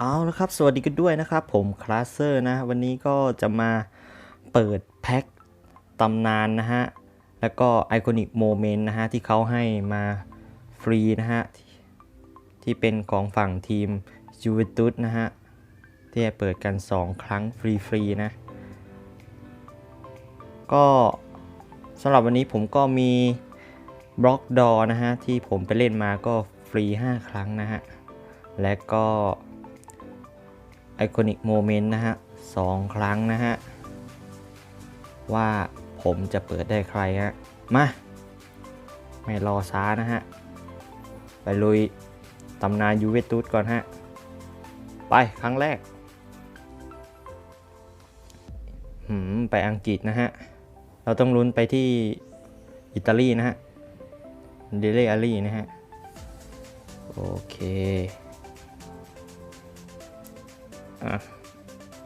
เอาละครับ สวัสดีกันด้วยนะครับ ผมคลาสเซอร์นะ วันนี้ก็จะมาเปิดแพ็คตำนานนะฮะ แล้วก็ไอคอนิกโมเมนต์นะฮะ ที่เขาให้มาฟรีนะฮะ ที่ที่เป็นของฝั่งทีมจูเวนตุสนะฮะ ที่จะเปิดกัน 2 ครั้งฟรีๆนะ ก็สำหรับวันนี้ผมก็มีบล็อกดอนะฮะ ที่ผมไปเล่นมาก็ฟรี 5 ครั้งนะฮะ และก็ ไอคอนิกโมเมนต์นะฮะสองครั้งนะฮะ ว่าผมจะเปิดได้ใครฮะ มา ไม่รอช้านะฮะ ไปลุยตำนานยูเวนตุสก่อนฮะ ไปครั้งแรกหืมไปอังกฤษนะฮะ เราต้องลุ้นไปที่อิตาลีนะฮะเดเลอารีนะฮะ โอเค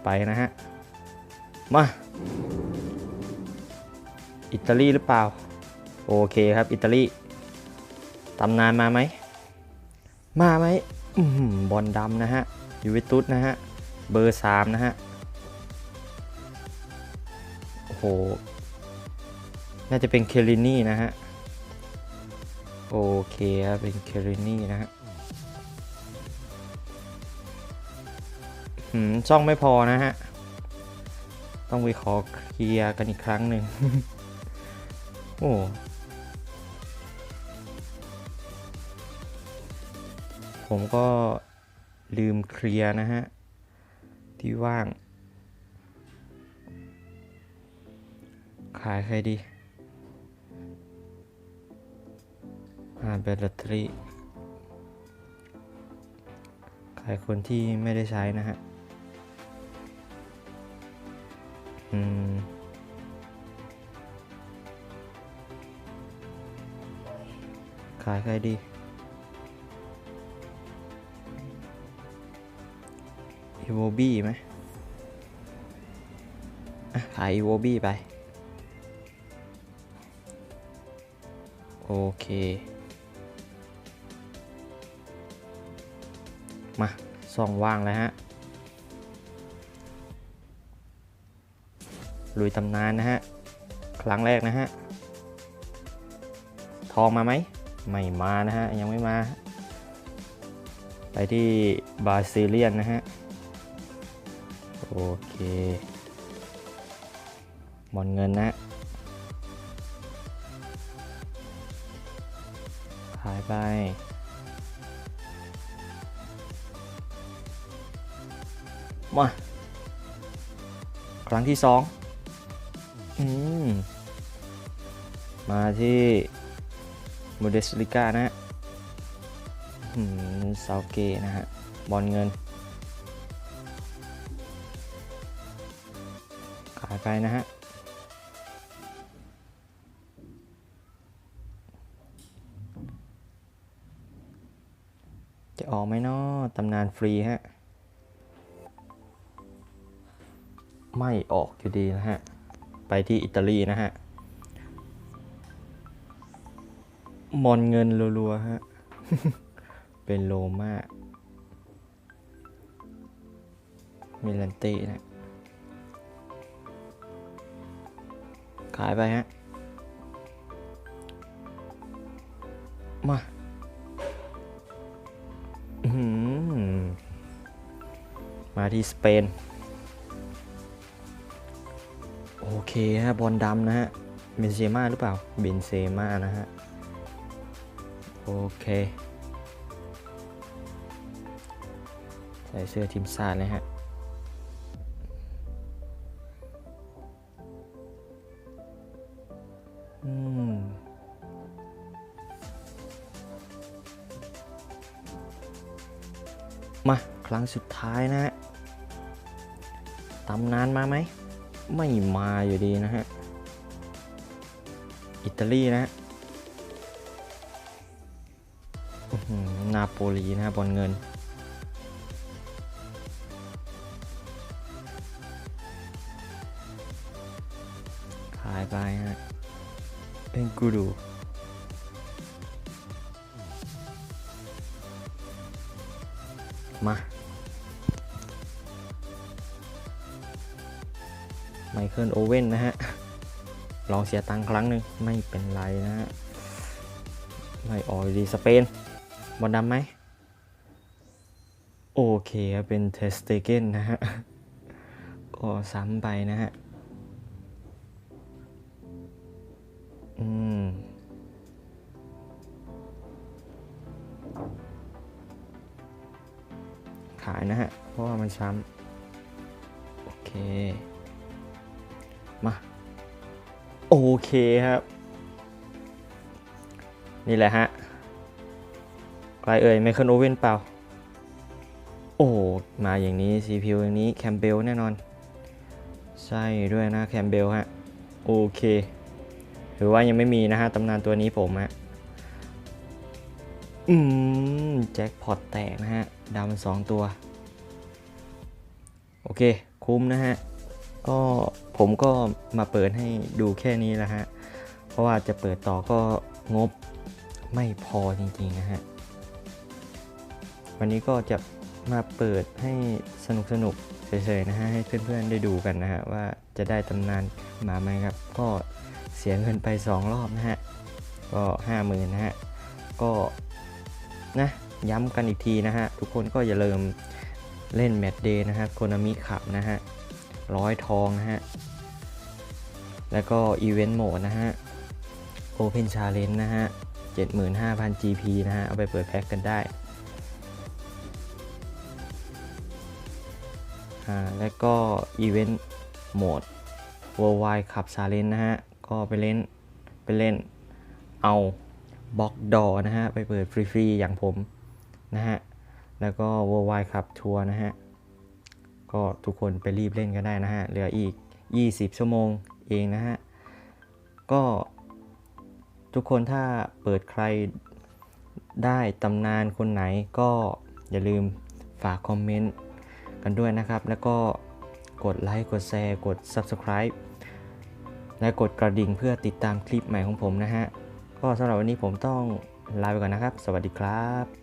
ไปนะฮะ มา อิตาลีหรือเปล่า โอเคครับ อิตาลีตำนานมาไหม มาไหมอื้อหือบอลดำนะฮะ ยูเวนตุสนะฮะ เบอร์สามนะฮะ โอ้โห น่าจะเป็นเคลินี่นะฮะ โอเคครับเป็นเคลินี่นะฮะ ช่องไม่พอนะฮะ ต้องไปขอเคลียร์กันอีกครั้งหนึ่ง โอ้ผมก็ลืมเคลียร์นะฮะ ที่ว่าง ขายใครดีอ่าแบตเตอรี่ขายคนที่ไม่ได้ใช้นะฮะ อืมขายใครดี อีโวบี้ไหมขายอีโวบี้ไป โอเค มาส่องว่างเลยฮะ ลุยตำนานนะฮะ ครั้งแรกนะฮะ ทองมาไหม ไม่มานะฮะ ยังไม่มา ไปที่บาซิเลียนนะฮะ โอเคบอลเงินนะขายไปมา ครั้งที่สอง อืม มาที่โมเดสลิก้านะฮะอืมซาเกนะฮะ บอลเงิน ขายไปนะฮะจะออกไหมเนาะตำนานฟรีฮะ ไม่ออกอยู่ดีนะฮะ ไปที่อิตาลีนะฮะมอนเงินรัวๆฮะ เป็นโลมามิลันต้นะ ขายไปฮะ มามาที่สเปน โอเคฮะบอลดำนะฮะ เบนเซม่าหรือเปล่า เบนเซม่านะฮะ โอเค ใส่เสื้อทีมชาติเลยฮะอืมมา ครั้งสุดท้ายนะฮะตำนานมาไหม ไม่มาอยู่ดีนะฮะ อิตาลีนะฮะนาโปลีนะฮะบอลเงิน ขายไปฮะเป็นกูรูมา ไมเคิลโอเว่นนะฮะ ลองเสียตังค์ครั้งหนึ่งไม่เป็นไรนะฮะ ไม่ออยดีสเปนบอลดำไหม โอเคครับเป็นเทสเตเกนนะฮะ ก็ซ้ำไปนะฮะ อืมขายนะฮะ เพราะว่ามันซ้ำ โอเค มา โอเคครับ นี่แหละฮะใครเอ่ยไมเคิลโอเว่นเปล่า โอ้ มาอย่างนี้ CPU อย่างนี้แคมเบลแน่นอน ใช่ด้วยนะแคมเบลฮะ โอเคหรือว่ายังไม่มีนะฮะตำนานตัวนี้ผมฮะอืม แจ็คพอตแตกนะฮะดาวมันสองตัว โอเค คุ้มนะฮะ ก็ผมก็มาเปิดให้ดูแค่นี้แหละฮะ เพราะว่าจะเปิดต่อก็งบไม่พอจริงๆนะฮะ วันนี้ก็จะมาเปิดให้สนุกสนุกๆเฉยๆนะฮะ ให้เพื่อนๆได้ดูกันนะฮะ ว่าจะได้ตำนานมาไหมครับ ก็เสียเงินไป 2 รอบนะฮะ ก็ห้าหมื่นนะฮะ ก็นะย้ำกันอีกทีนะฮะ ทุกคนก็อย่าลืมเล่นแมตช์เดย์นะฮะโคนามิขับนะฮะ ร้อยทองนะฮะ แล้วก็อีเวนต์โหมดนะฮะ Open Challenge นะฮะ 75,000 GP นะฮะ เอาไปเปิดแพ็กกันได้ อ่า แล้วก็อีเวนต์โหมด Worldwide Cup Challenge นะฮะ ก็ไปเล่น ไปเล่น เอาบล็อกดอนะฮะ ไปเปิดฟรีๆ อย่างผมนะฮะ แล้วก็ Worldwide Cup Tour นะฮะ ก็ทุกคนไปรีบเล่นกันได้นะฮะ เหลืออีก 20 ชั่วโมงเองนะฮะ ก็ทุกคนถ้าเปิดใครได้ตำนานคนไหนก็อย่าลืมฝากคอมเมนต์กันด้วยนะครับ แล้วก็กดไลค์ กดแชร์ กด Subscribe และกดกระดิ่งเพื่อติดตามคลิปใหม่ของผมนะฮะ ก็สำหรับวันนี้ผมต้องลาไปก่อนนะครับ สวัสดีครับ